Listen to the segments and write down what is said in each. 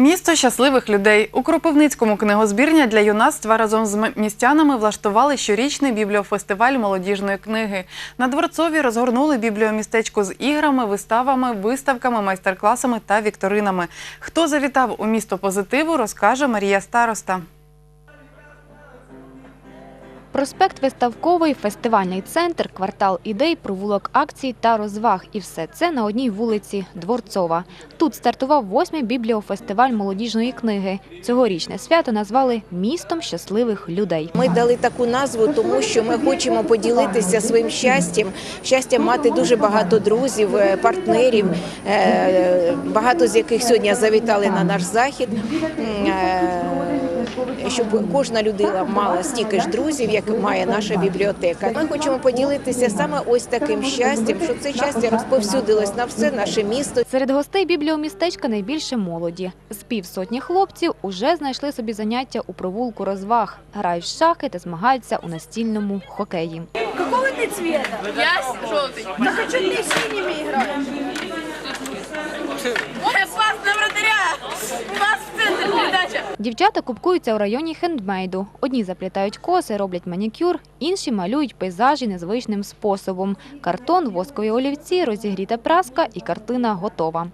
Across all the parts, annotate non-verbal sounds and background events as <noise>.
Місто щасливих людей у Кропивницькому книгозбірня для юнацтва разом з містянами влаштували щорічний бібліофестиваль молодіжної книги. На дворцові розгорнули бібліомістечко з іграми, виставами, виставками, майстер-класами та вікторинами. Хто завітав у місто позитиву, розкаже Марія Староста. Проспект Виставковий, фестивальний центр, квартал ідей, провулок акцій та розваг. І все це на одній вулиці Дворцова. Тут стартував восьмий бібліофестиваль молодіжної книги. Цьогорічне свято назвали містом щасливих людей. Ми дали таку назву, тому що ми хочемо поділитися своїм щастям, щастям мати дуже багато друзів, е, партнерів, е, багато з яких сьогодні завітали на наш захід М, е, Щоб кожна людина мала стільки ж друзів, як має наша бібліотека. Ми хочемо поділитися саме ось таким щастям, щоб це щастя розповсюдилось на все наше місто. Серед гостей бібліомістечка найбільше молоді. З півсотні хлопців уже знайшли собі заняття у провулку розваг, грають в шахи та змагаються у настільному хокеї. Какого ты цвета? Я желтый. Да хочу ты синими играешь. Я пас на вратаря. У Дівчата купкуються у районі хендмейду. Одні заплітають коси, роблять манікюр, інші малюють пейзажі незвичним способом. Картон, воскові олівці, розігріта праска і картина готова.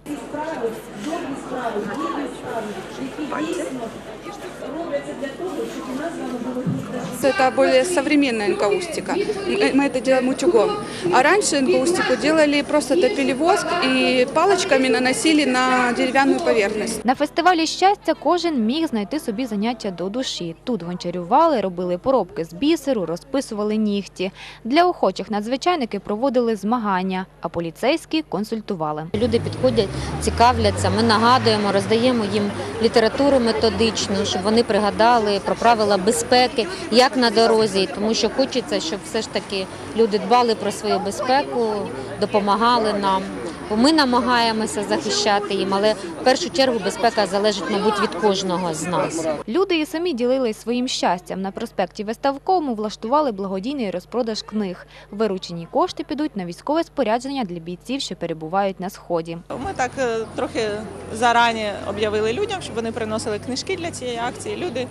Это более современная энкаустика. Мы мы это делаем утюгом. А раньше энкаустику делали, просто топили воск и палочками наносили на деревянную поверхность. На фестивалі щастя кожен міг знайти собі заняття до душі. Тут гончарювали, робили поробки з бісеру, розписували нігті. Для охочих надзвичайники проводили змагання, а поліцейські консультували. Люди підходять, цікавляться. Ми нагадуємо, роздаємо їм літературу методичну, щоб вони пригадали про правила безпеки, як на дорозі, тому що хочеться, щоб все ж таки люди дбали про свою безпеку, допомагали нам. Бо ми намагаємося захищати їм, але в першу чергу безпека залежить, мабуть, від кожного з нас. Люди і самі ділились своїм щастям. На проспекті Виставковому влаштували благодійний розпродаж книг. Виручені кошти підуть на військове спорядження для бійців, що перебувають на сході. Ми так е, трохи зарані об'явили людям, щоб вони приносили книжки для цієї акції. Люди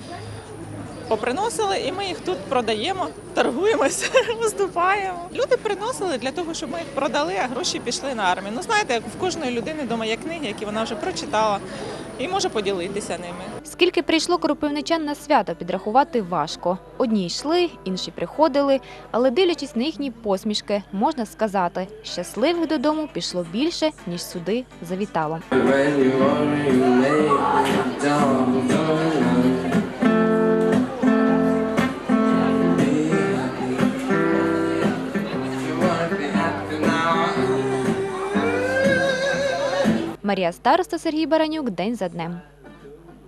поприносили, і ми їх тут продаємо, торгуємося, <laughs> виступаємо. Люди приносили для того, щоб ми їх продали, а гроші пішли на армію. Ну знаєте, як в кожної людини вдома є книги, які вона вже прочитала, і може поділитися ними. Скільки прийшло кропивничан на свято, підрахувати важко. Одні йшли, інші приходили, але дивлячись на їхні посмішки, можна сказати, щасливих додому пішло більше, ніж сюди завітало. Марія Староста, Сергій Баранюк, день за днем.